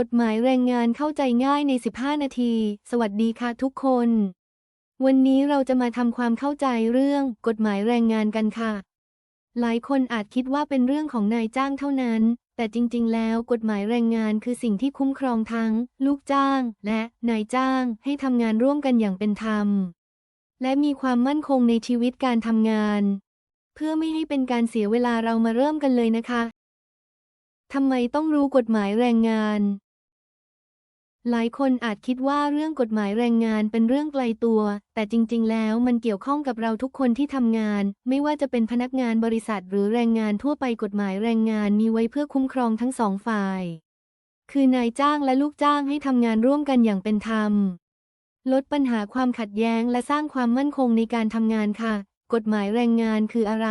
กฎหมายแรงงานเข้าใจง่ายใน 15 นาที สวัสดีค่ะทุกคน วันนี้เราจะมาทำความเข้าใจเรื่องกฎหมายแรงงานกันค่ะ หลายคนอาจคิดว่าเป็นเรื่องของนายจ้างเท่านั้น แต่จริง ๆ แล้วกฎหมายแรงงานคือสิ่งที่คุ้มครองทั้ง ลูกจ้าง และนายจ้างให้ทำงานร่วมกันอย่างเป็นธรรม และมีความมั่นคงในชีวิตการทำงาน เพื่อไม่ให้เป็นการเสียเวลาเรามาเริ่มกันเลยนะคะทำไมต้องรู้กฎหมายแรงงาน หลายคนอาจคิดว่าเรื่องกฎหมายแรงงานเป็นเรื่องไกลตัว แต่จริง ๆ แล้วมันเกี่ยวข้องกับเราทุกคนที่ทำงาน ไม่ว่าจะเป็นพนักงานบริษัทหรือแรงงานทั่วไปกฎหมายแรงงานมีไว้เพื่อคุ้มครองทั้งสองฝ่าย คือนายจ้างและลูกจ้างให้ทำงานร่วมกันอย่างเป็นธรรม ลดปัญหาความขัดแย้งและสร้างความมั่นคงในการทำงานค่ะ กฎหมายแรงงานคืออะไร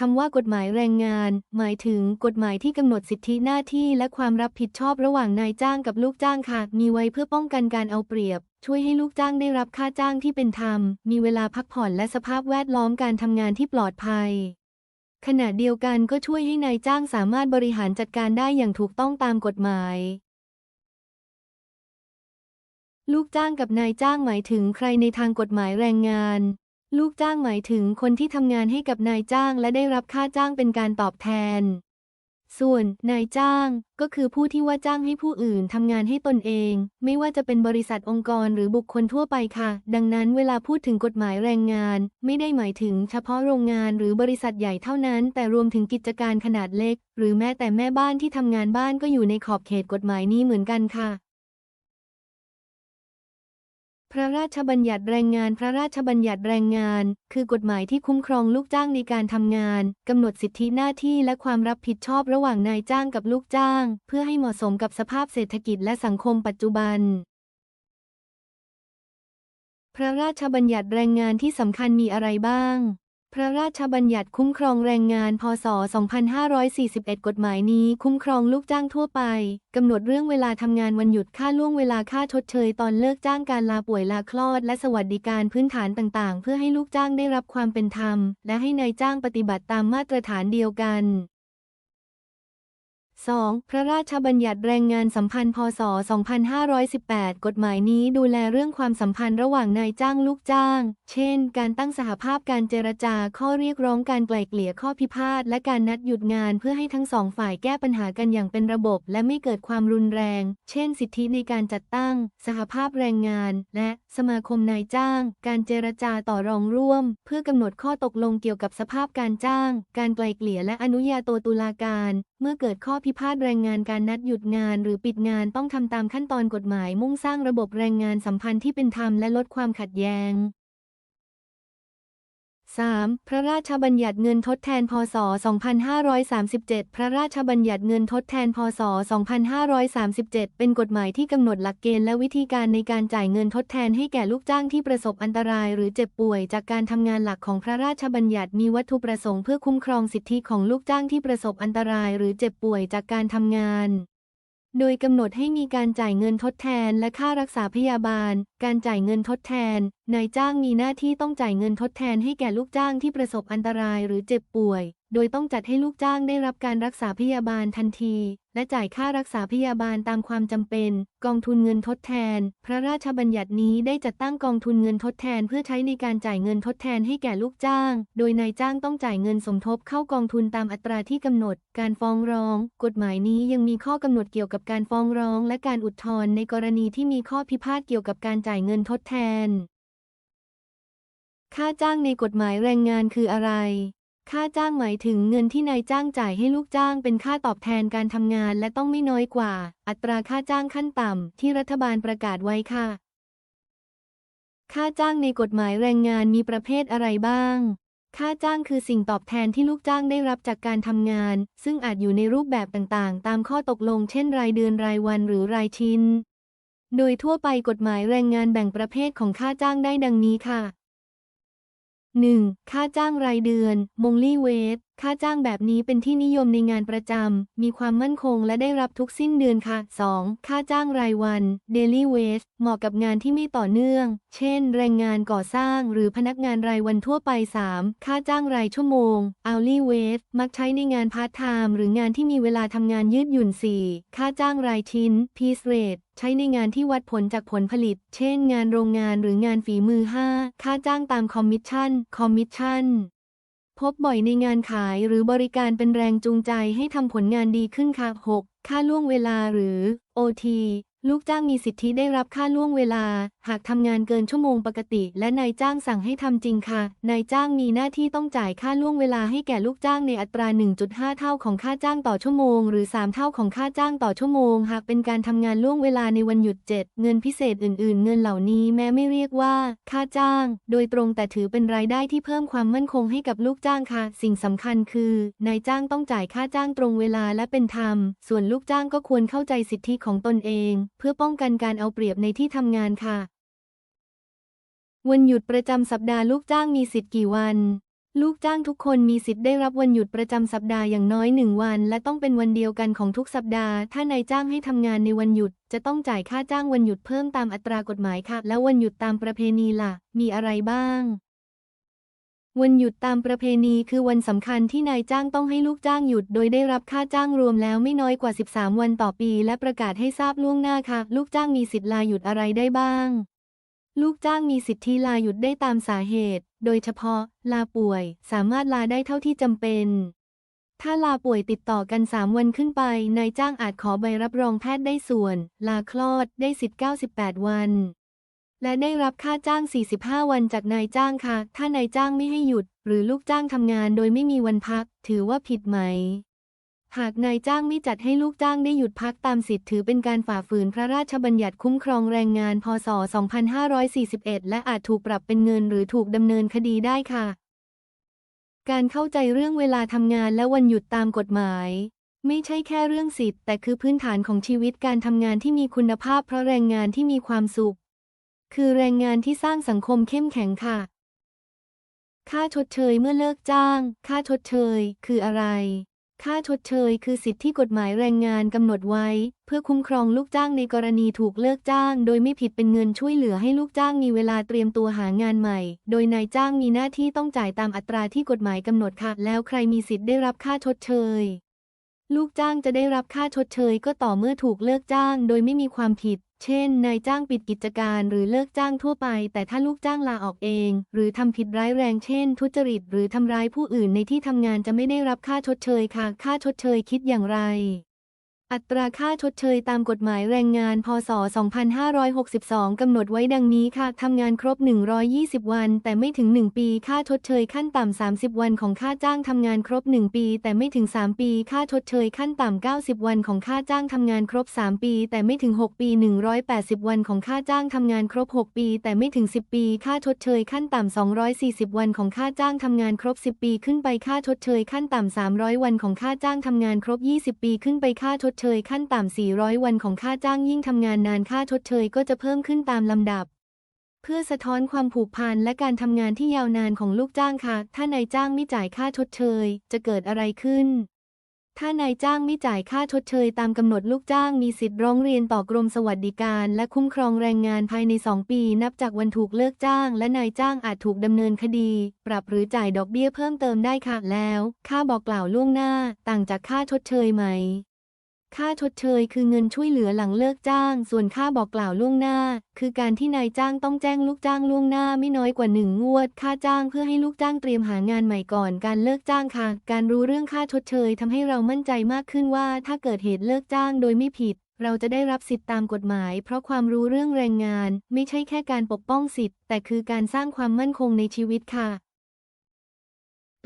คำว่ากฎหมายแรงงาน หมายถึงกฎหมายที่กำหนดสิทธิหน้าที่และความรับผิดชอบระหว่างนายจ้างกับลูกจ้างค่ะ มีไว้เพื่อป้องกันการเอาเปรียบ ช่วยให้ลูกจ้างได้รับค่าจ้างที่เป็นธรรม มีเวลาพักผ่อนและสภาพแวดล้อมการทำงานที่ปลอดภัย ขณะเดียวกันก็ช่วยให้นายจ้างสามารถบริหารจัดการได้อย่างถูกต้องตามกฎหมายลูกจ้างกับนายจ้างหมายถึงใครในทางกฎหมายแรงงาน ลูกจ้างหมายถึงคนที่ทำงานให้กับนายจ้างและได้รับค่าจ้างเป็นการตอบแทน ส่วนนายจ้างก็คือผู้ที่ว่าจ้างให้ผู้อื่นทำงานให้ตนเอง ไม่ว่าจะเป็นบริษัทองค์กรหรือบุคคลทั่วไปค่ะ ดังนั้นเวลาพูดถึงกฎหมายแรงงาน ไม่ได้หมายถึงเฉพาะโรงงานหรือบริษัทใหญ่เท่านั้น แต่รวมถึงกิจการขนาดเล็ก หรือแม้แต่แม่บ้านที่ทำงานบ้านก็อยู่ในขอบเขตกฎหมายนี้เหมือนกันค่ะ พระราชบัญญัติแรงงานพระราชบัญญัติแรงงาน คือกฎหมายที่คุ้มครองลูกจ้างในการทำงานกำหนดสิทธิหน้าที่และความรับผิดชอบระหว่างนายจ้างกับลูกจ้าง เพื่อให้เหมาะสมกับสภาพเศรษฐกิจและสังคมปัจจุบัน พระราชบัญญัติแรงงานที่สำคัญมีอะไรบ้าง พระราชบัญญัติคุ้มครองแรงงาน พศ 2541 กฎหมายนี้คุ้มครองลูกจ้างทั่วไป กำหนดเรื่องเวลาทำงานวันหยุดค่าล่วงเวลาค่าชดเชยตอนเลิกจ้างการลาป่วยลาคลอด และสวัสดิการพื้นฐานต่างๆ เพื่อให้ลูกจ้างได้รับความเป็นธรรม และให้นายจ้างปฏิบัติตามมาตรฐานเดียวกัน 2. พระราชบัญญัติแรงงานสัมพันธ์ พศ 2518 กฎหมายนี้ดูแลเรื่องความสัมพันธ์ระหว่างนายจ้างลูกจ้าง เช่น การตั้งสหภาพการเจรจา ข้อเรียกร้องการไกล่เกลี่ยข้อพิพาท และการนัดหยุดงานเพื่อให้ทั้งสองฝ่ายแก้ปัญหากันอย่างเป็นระบบ และไม่เกิดความรุนแรง เช่น สิทธิในการจัดตั้ง สหภาพแรงงาน และสมาคมนายจ้าง การเจรจาต่อรองร่วม เพื่อกำหนดข้อตกลงเกี่ยวกับสภาพการจ้าง การไกล่เกลี่ยและอนุญาโตตุลาการเมื่อเกิดข้อพิพาทแรงงานการนัดหยุดงานหรือปิดงานต้องทำตามขั้นตอนกฎหมายมุ่งสร้างระบบแรงงานสัมพันธ์ที่เป็นธรรมและลดความขัดแย้ง 3. พระราชบัญญัติเงินทดแทน พศ 2537 พระราชบัญญัติเงินทดแทน พศ 2537 เป็นกฎหมายที่กำหนดหลักเกณฑ์และวิธีการในการจ่ายเงินทดแทนให้แก่ลูกจ้างที่ประสบอันตราย หรือเจ็บป่วย จากการทำงานหลักของพระราชบัญญัติมีวัตถุประสงค์เพื่อคุ้มครองสิทธิของลูกจ้างที่ประสบอันตราย หรือเจ็บป่วยจากการทำงาน โดยกำหนดให้มีการจ่ายเงินทดแทนและค่ารักษาพยาบาล การจ่ายเงินทดแทน นายจ้างมีหน้าที่ต้องจ่ายเงินทดแทนให้แก่ลูกจ้างที่ประสบอันตรายหรือเจ็บป่วย โดยต้องจัดให้ลูกจ้างได้รับการรักษาพยาบาลทันที และจ่ายค่ารักษาพยาบาลตามความจำเป็น กองทุนเงินทดแทน พระราชบัญญัตินี้ได้จัดตั้งกองทุนเงินทดแทนเพื่อใช้ในการจ่ายเงินทดแทนให้แก่ลูกจ้าง โดยนายจ้างต้องจ่ายเงินสมทบเข้ากองทุนตามอัตราที่กำหนด การฟ้องร้อง กฎหมายนี้ยังมีข้อกำหนดเกี่ยวกับการฟ้องร้อง และการอุทธรณ์ในกรณีที่มีข้อพิพาทเกี่ยวกับการจ่ายเงินทดแทน ค่าจ้างในกฎหมายแรงงานคืออะไร ค่าจ้างหมายถึงเงินที่นายจ้างจ่ายให้ลูกจ้างเป็นค่าตอบแทนการทำงานและต้องไม่น้อยกว่า อัตราค่าจ้างขั้นต่ำที่รัฐบาลประกาศไว้ค่ะ ค่าจ้างในกฎหมายแรงงานมีประเภทอะไรบ้าง ค่าจ้างคือสิ่งตอบแทนที่ลูกจ้างได้รับจากการทำงาน ซึ่งอาจอยู่ในรูปแบบต่างๆ ตามข้อตกลง เช่น รายเดือนรายวันหรือรายชิ้น โดยทั่วไปกฎหมายแรงงานแบ่งประเภทของค่าจ้างได้ดังนี้ค่ะ 1. ค่าจ้างรายเดือน monthly wage ค่าจ้างแบบนี้เป็นที่นิยมในงานประจำ มีความมั่นคงและได้รับทุกสิ้นเดือนค่ะ 2. ค่าจ้างรายวัน daily wage เหมาะกับงานที่ไม่ต่อเนื่อง เช่น แรงงานก่อสร้างหรือพนักงานรายวันทั่วไป 3. ค่าจ้างรายชั่วโมง hourly wage มักใช้ในงานพาร์ทไทม์หรืองานที่มีเวลาทำงานยืดหยุ่น 4. ค่าจ้างรายชิ้น piece rate ใช้ในงานที่วัดผลจากผลผลิต เช่น งานโรงงานหรืองานฝีมือ 5. ค่าจ้างตามคอมมิชชั่น คอมมิชชั่น พบบ่อยในงานขายหรือบริการเป็นแรงจูงใจให้ทำผลงานดีขึ้นค่ะ 6. ค่าล่วงเวลาหรือ OT ลูกจ้างมีสิทธิได้รับค่าล่วงเวลา หากทำงานเกินชั่วโมงปกติ และนายจ้างสั่งให้ทำจริงค่ะ นายจ้างมีหน้าที่ต้องจ่ายค่าล่วงเวลาให้แก่ลูกจ้างในอัตรา 1.5 เท่าของค่าจ้างต่อชั่วโมง หรือ 3 เท่าของค่าจ้างต่อชั่วโมง หากเป็นการทำงานล่วงเวลาในวันหยุด 7 เงินพิเศษอื่น ๆ เงินเหล่านี้แม้ไม่เรียกว่า ค่าจ้าง โดยตรงแต่ถือเป็นรายได้ที่เพิ่มความมั่นคงให้กับลูกจ้างค่ะ สิ่งสำคัญคือนายจ้างต้องจ่ายค่าจ้างตรงเวลาและเป็นธรรม ส่วนลูกจ้างก็ควรเข้าใจสิทธิของตนเองเพื่อป้องกันการเอาเปรียบในที่ทำงานค่ะ วันหยุดประจำสัปดาห์ลูกจ้างมีสิทธิ์กี่วัน ลูกจ้างทุกคนมีสิทธิ์ได้รับวันหยุดประจำสัปดาห์อย่างน้อยหนึ่งวัน และต้องเป็นวันเดียวกันของทุกสัปดาห์ ถ้านายจ้างให้ทำงานในวันหยุด จะต้องจ่ายค่าจ้างวันหยุดเพิ่มตามอัตรากฎหมายค่ะ แล้ววันหยุดตามประเพณีล่ะ มีอะไรบ้าง วันหยุดตามประเพณีคือวันสำคัญที่นายจ้างต้องให้ลูกจ้างหยุด โดยได้รับค่าจ้างรวมแล้วไม่น้อยกว่า 13 วันต่อปี และประกาศให้ทราบล่วงหน้าค่ะ ลูกจ้างมีสิทธิ์ลาหยุดอะไรได้บ้าง ลูกจ้างมีสิทธิลาหยุดได้ตามสาเหตุ โดยเฉพาะ ลาป่วย สามารถลาได้เท่าที่จำเป็น ถ้าลาป่วยติดต่อกัน 3 วันขึ้นไป นายจ้างอาจขอใบรับรองแพทย์ได้ส่วน ลาคลอดได้สิทธิ์98 วัน และได้รับค่าจ้าง 45 วันจากนายจ้างค่ะ ถ้านายจ้างไม่ให้หยุด หรือลูกจ้างทำงานโดยไม่มีวันพัก ถือว่าผิดไหม หากนายจ้างไม่จัดให้ลูกจ้างได้หยุดพักตามสิทธิ์ถือเป็นการฝ่าฝืนพระราชบัญญัติคุ้มครองแรงงาน พศ 2541 และอาจถูกปรับเป็นเงินหรือถูกดำเนินคดีได้ค่ะ การเข้าใจเรื่องเวลาทำงานและวันหยุดตามกฎหมายไม่ใช่แค่เรื่องสิทธิ์แต่คือพื้นฐานของชีวิตการทำงานที่มีคุณภาพเพราะแรงงานที่มีความสุข คือแรงงานที่สร้างสังคมเข้มแข็งค่ะ ค่าชดเชยเมื่อเลิกจ้าง ค่าชดเชย คืออะไร ค่าชดเชย คือสิทธิที่กฎหมายแรงงานกำหนดไว้ เพื่อคุ้มครองลูกจ้างในกรณีถูกเลิกจ้าง โดยไม่ผิดเป็นเงินช่วยเหลือให้ลูกจ้างมีเวลาเตรียมตัวหางานใหม่ โดยนายจ้างมีหน้าที่ต้องจ่ายตามอัตราที่กฎหมายกำหนดค่ะ แล้วใครมีสิทธิ์ได้รับค่าชดเชย ลูกจ้างจะได้รับค่าชดเชยก็ต่อเมื่อถูกเลิกจ้างโดยไม่มีความผิด เช่น นายจ้างปิดกิจการหรือเลิกจ้างทั่วไป แต่ถ้าลูกจ้างลาออกเอง หรือทำผิดร้ายแรง เช่น ทุจริต หรือทำร้ายผู้อื่นในที่ทำงานจะไม่ได้รับค่าชดเชยค่ะ ค่าชดเชยคิดอย่างไร อัตราค่าชดเชยตามกฎหมายแรงงาน พศ 2562 กำหนดไว้ดังนี้ค่ะทำงานครบ 120 วัน แต่ไม่ถึง 1 ปี ค่าชดเชยขั้นต่ำ 30 วันของค่าจ้างทำงานครบ 1 ปี แต่ไม่ถึง 3 ปี ค่าชดเชยขั้นต่ำ 90 วันของค่าจ้างทำงานครบ 3 ปี แต่ไม่ถึง 6 ปี 180 วันของค่าจ้างทำงานครบ 6 ปี แต่ไม่ถึง 10 ปี ค่าชดเชยขั้นต่ำ 240 วันของค่าจ้างทำงานครบ 10 ปี ขึ้นไป ค่าชดเชยขั้นต่ำ 300 วันของค่าจ้างทำงานครบ 20 ปี ขึ้นไป ค่าชดเชยขั้นต่ำ 400 วันของค่าจ้างยิ่งทำงานนานค่าชดเชยก็จะเพิ่มขึ้นตามลำดับ เพื่อสะท้อนความผูกพันและการทำงานที่ยาวนานของลูกจ้างค่ะ ถ้านายจ้างไม่จ่ายค่าชดเชย จะเกิดอะไรขึ้น ถ้านายจ้างไม่จ่ายค่าชดเชย ตามกำหนดลูกจ้างมีสิทธิ์ร้องเรียนต่อกรมสวัสดิการและคุ้มครองแรงงานภายใน 2 ปี นับจากวันถูกเลิกจ้าง และนายจ้างอาจถูกดำเนินคดี ปรับหรือจ่ายดอกเบี้ยเพิ่มเติมได้ค่ะแล้ว ค่าบอกกล่าวล่วงหน้า ต่างจากค่าชดเชยไหม ค่าชดเชยคือเงินช่วยเหลือหลังเลิกจ้าง ส่วนค่าบอกกล่าวล่วงหน้า คือการที่นายจ้างต้องแจ้งลูกจ้างล่วงหน้าไม่น้อยกว่าหนึ่งงวด ค่าจ้างเพื่อให้ลูกจ้างเตรียมหางานใหม่ก่อนการเลิกจ้างค่ะ การรู้เรื่องค่าชดเชยทำให้เรามั่นใจมากขึ้นว่า ถ้าเกิดเหตุเลิกจ้างโดยไม่ผิด เราจะได้รับสิทธิตามกฎหมาย เพราะความรู้เรื่องแรงงาน ไม่ใช่แค่การปกป้องสิทธิ์ แต่คือการสร้างความมั่นคงในชีวิตค่ะ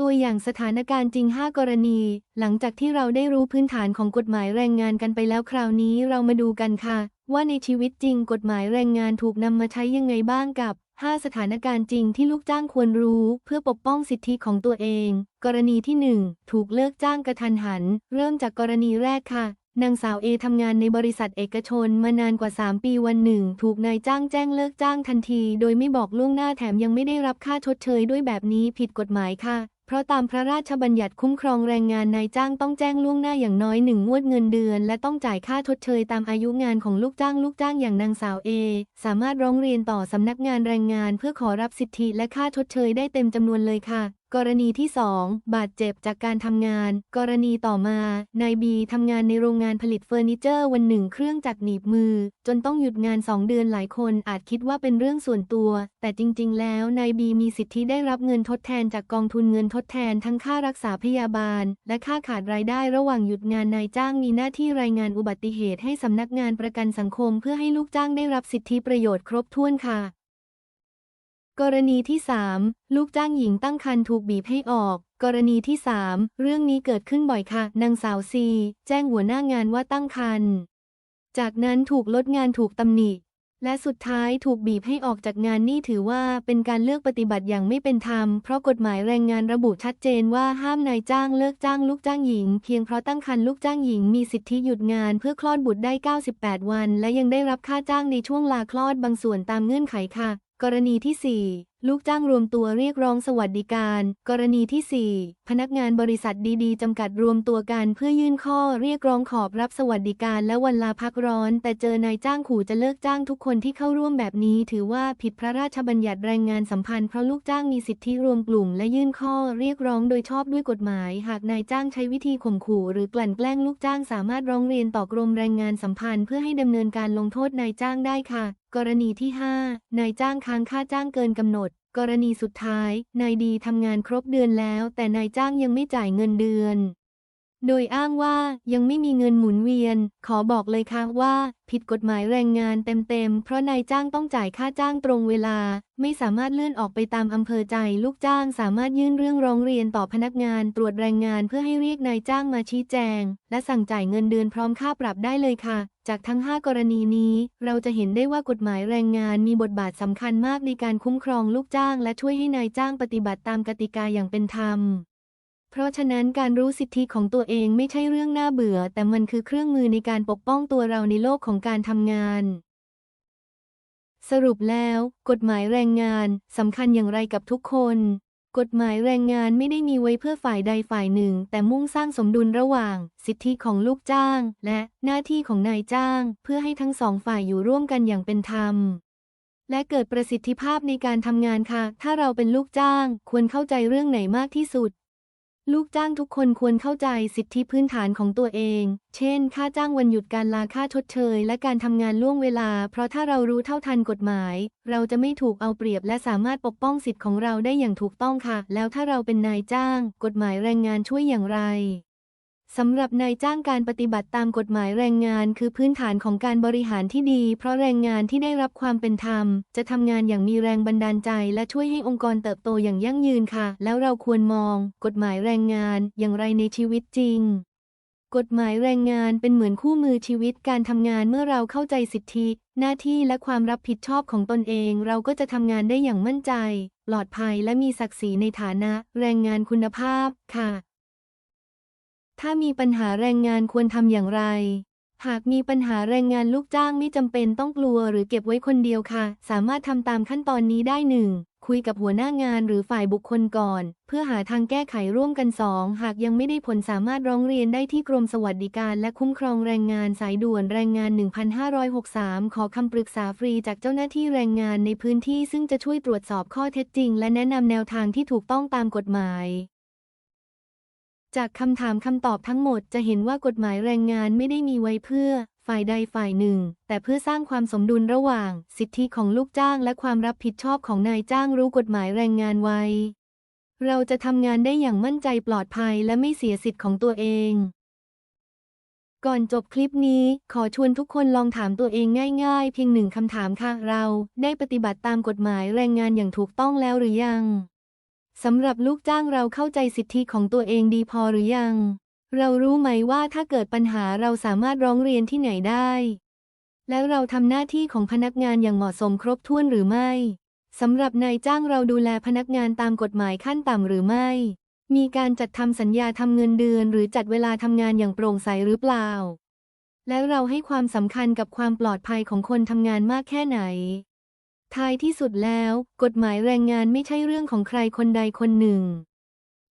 ตัวอย่างสถานการณ์จริง 5 กรณี หลังจากที่เราได้รู้พื้นฐานของกฎหมายแรงงานกันไปแล้วคราวนี้เรามาดูกันค่ะ ว่าในชีวิตจริงกฎหมายแรงงานถูกนำมาใช้ยังไงบ้างกับ 5 สถานการณ์จริงที่ลูกจ้างควรรู้ เพื่อปกป้องสิทธิของตัวเอง กรณีที่ 1 ถูกเลิกจ้างกระทันหัน เริ่มจากกรณีแรกค่ะนางสาวเอทำงานในบริษัทเอกชนมานานกว่า 3 ปีวันหนึ่ง ถูกนายจ้างแจ้งเลิกจ้างทันที โดยไม่บอกล่วงหน้าแถมยังไม่ได้รับค่าชดเชยด้วยแบบนี้ผิดกฎหมายค่ะ เพราะตามพระราชบัญญัติคุ้มครองแรงงานนายจ้างต้องแจ้งล่วงหน้าอย่างน้อยหนึ่งงวดเงินเดือน และต้องจ่ายค่าทดเชยตามอายุงานของลูกจ้างลูกจ้างอย่างนางสาวเอสามารถร้องเรียนต่อสำนักงานแรงงาน เพื่อขอรับสิทธิและค่าทดเชยได้เต็มจำนวนเลยค่ะ กรณีที่ 2 บาดเจ็บจากการทำงาน กรณีต่อมา นายบีทำงานในโรงงานผลิตเฟอร์นิเจอร์วันหนึ่งเครื่องจักรหนีบมือ จนต้องหยุดงาน 2 เดือนหลายคนอาจคิดว่าเป็นเรื่องส่วนตัว แต่จริง ๆ แล้วนายบีมีสิทธิได้รับเงินทดแทนจากกองทุนเงินทดแทนทั้งค่ารักษาพยาบาล และค่าขาดรายได้ระหว่างหยุดงานนายจ้างมีหน้าที่รายงานอุบัติเหตุให้สำนักงานประกันสังคม เพื่อให้ลูกจ้างได้รับสิทธิประโยชน์ครบถ้วนค่ะ กรณีที่ 3 ลูกจ้างหญิงตั้งครรภ์ถูกบีบให้ออก กรณีที่ 3 เรื่องนี้เกิดขึ้นบ่อยค่ะ นางสาวซี แจ้งหัวหน้างานว่าตั้งครรภ์ จากนั้นถูกลดงานถูกตำหนิ และสุดท้ายถูกบีบให้ออกจากงานนี่ถือว่าเป็นการเลือกปฏิบัติอย่างไม่เป็นธรรม เพราะกฎหมายแรงงานระบุชัดเจนว่าห้ามนายจ้างเลิกจ้างลูกจ้างหญิง เพียงเพราะตั้งครรภ์ลูกจ้างหญิงมีสิทธิหยุดงานเพื่อคลอดบุตรได้ 98 วัน และยังได้รับค่าจ้างในช่วงลาคลอดบางส่วนตามเงื่อนไขค่ะ กรณีที่ 4 ลูกจ้างรวมตัวเรียกร้องสวัสดิการ กรณีที่ 4 พนักงานบริษัทดีๆ จำกัดรวมตัวกันเพื่อยื่นข้อเรียกร้องขอบรับสวัสดิการและวันลาพักร้อน แต่เจอนายจ้างขู่จะเลิกจ้างทุกคนที่เข้าร่วมแบบนี้ ถือว่าผิดพระราชบัญญัติแรงงานสัมพันธ์เพราะลูกจ้างมีสิทธิรวมกลุ่มและยื่นข้อเรียกร้องโดยชอบด้วยกฎหมาย หากนายจ้างใช้วิธีข่มขู่ หรือกลั่นแกล้งลูกจ้างสามารถร้องเรียนต่อกรมแรงงานสัมพันธ์ เพื่อให้ดำเนินการลงโทษนายจ้างได้ค่ะ กรณีที่ 5 นายจ้างค้างค่าจ้างเกินกำหนด กรณีสุดท้าย นายดีทำงานครบเดือนแล้ว แต่นายจ้างยังไม่จ่ายเงินเดือน โดยอ้างว่ายังไม่มีเงินหมุนเวียน ขอบอกเลยค่ะว่า ผิดกฎหมายแรงงานเต็มๆ เพราะนายจ้างต้องจ่ายค่าจ้างตรงเวลา ไม่สามารถเลื่อนออกไปตามอำเภอใจ ลูกจ้างสามารถยื่นเรื่องร้องเรียนต่อพนักงานตรวจแรงงานเพื่อให้เรียกนายจ้างมาชี้แจง และสั่งจ่ายเงินเดือนพร้อมค่าปรับได้เลยค่ะ จากทั้ง 5 กรณีนี้ เราจะเห็นได้ว่ากฎหมายแรงงานมีบทบาทสำคัญมากในการคุ้มครองลูกจ้าง และช่วยให้นายจ้างปฏิบัติตามกติกาอย่างเป็นธรรม เพราะฉะนั้นการรู้สิทธิของตัวเองไม่ใช่เรื่องน่าเบื่อ แต่มันคือเครื่องมือในการปกป้องตัวเราในโลกของการทำงาน สรุปแล้ว กฎหมายแรงงานสำคัญอย่างไรกับทุกคน กฎหมายแรงงานไม่ได้มีไว้เพื่อฝ่ายใดฝ่ายหนึ่ง แต่มุ่งสร้างสมดุลระหว่าง สิทธิของลูกจ้าง และหน้าที่ของนายจ้าง เพื่อให้ทั้งสองฝ่ายอยู่ร่วมกันอย่างเป็นธรรมและเกิดประสิทธิภาพในการทำงานค่ะ ถ้าเราเป็นลูกจ้าง ควรเข้าใจเรื่องไหนมากที่สุด ลูกจ้างทุกคนควรเข้าใจสิทธิพื้นฐานของตัวเอง เช่น ค่าจ้างวันหยุดการลาค่าชดเชย และการทำงานล่วงเวลา เพราะถ้าเรารู้เท่าทันกฎหมาย เราจะไม่ถูกเอาเปรียบและสามารถปกป้องสิทธิ์ของเราได้อย่างถูกต้องค่ะ แล้วถ้าเราเป็นนายจ้าง กฎหมายแรงงานช่วยอย่างไร สำหรับนายจ้างการปฏิบัติตามกฎหมายแรงงาน คือพื้นฐานของการบริหารที่ดี เพราะแรงงานที่ได้รับความเป็นธรรม จะทำงานอย่างมีแรงบันดาลใจ และช่วยให้องค์กรเติบโตอย่างยั่งยืนค่ะ แล้วเราควรมอง กฎหมายแรงงานอย่างไรในชีวิตจริงกฎหมายแรงงานเป็นเหมือนคู่มือชีวิตการทำงานเมื่อเราเข้าใจสิทธิ หน้าที่และความรับผิดชอบของตนเอง เราก็จะทำงานได้อย่างมั่นใจ ปลอดภัยและมีศักดิ์ศรีในฐานะ แรงงานคุณภาพค่ะ ถ้ามีปัญหาแรงงานควรทำอย่างไร หากมีปัญหาแรงงานลูกจ้างไม่จำเป็นต้องกลัวหรือเก็บไว้คนเดียวค่ะ สามารถทำตามขั้นตอนนี้ได้หนึ่งคุยกับหัวหน้างานหรือฝ่ายบุคคลก่อน เพื่อหาทางแก้ไขร่วมกัน 2 หากยังไม่ได้ผลสามารถร้องเรียนได้ที่กรมสวัสดิการและคุ้มครองแรงงานสายด่วนแรงงาน 1563 ขอคำปรึกษาฟรีจากเจ้าหน้าที่แรงงานในพื้นที่ซึ่งจะช่วยตรวจสอบข้อเท็จจริง และแนะนำแนวทางที่ถูกต้องตามกฎหมาย จากคำถามคำตอบทั้งหมดจะเห็นว่ากฎหมายแรงงานไม่ได้มีไว้เพื่อ ฝ่ายใดฝ่ายหนึ่ง แต่เพื่อสร้างความสมดุลระหว่าง สิทธิของลูกจ้างและความรับผิดชอบของนายจ้างรู้กฎหมายแรงงานไว้ เราจะทำงานได้อย่างมั่นใจปลอดภัยและไม่เสียสิทธิ์ของตัวเอง ก่อนจบคลิปนี้ ขอชวนทุกคนลองถามตัวเองง่ายๆ เพียงหนึ่งคำถามค่ะ เราได้ปฏิบัติตามกฎหมายแรงงานอย่างถูกต้องแล้วหรือยัง สำหรับลูกจ้างเราเข้าใจสิทธิของตัวเองดีพอหรือยัง เรารู้ไหมว่าถ้าเกิดปัญหาเราสามารถร้องเรียนที่ไหนได้ แล้วเราทำหน้าที่ของพนักงานอย่างเหมาะสมครบถ้วนหรือไม่สำหรับนายจ้างเราดูแลพนักงานตามกฎหมายขั้นต่ำหรือไม่ มีการจัดทำสัญญาทำเงินเดือน หรือจัดเวลาทำงานอย่างโปร่งใสหรือเปล่า แล้วเราให้ความสำคัญกับความปลอดภัยของคนทำงานมากแค่ไหน ท้ายที่สุดแล้ว กฎหมายแรงงานไม่ใช่เรื่องของใครคนใดคนหนึ่ง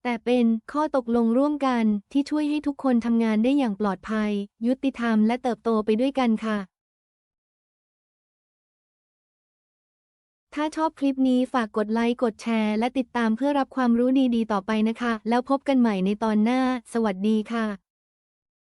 แต่เป็นข้อตกลงร่วมกันที่ช่วยให้ทุกคนทำงานได้อย่างปลอดภัย ยุติธรรมและเติบโตไปด้วยกันค่ะ ถ้าชอบคลิปนี้ฝากกดไลค์กดแชร์และติดตามเพื่อรับความรู้ดีๆต่อไปนะคะ แล้วพบกันใหม่ในตอนหน้า สวัสดีค่ะ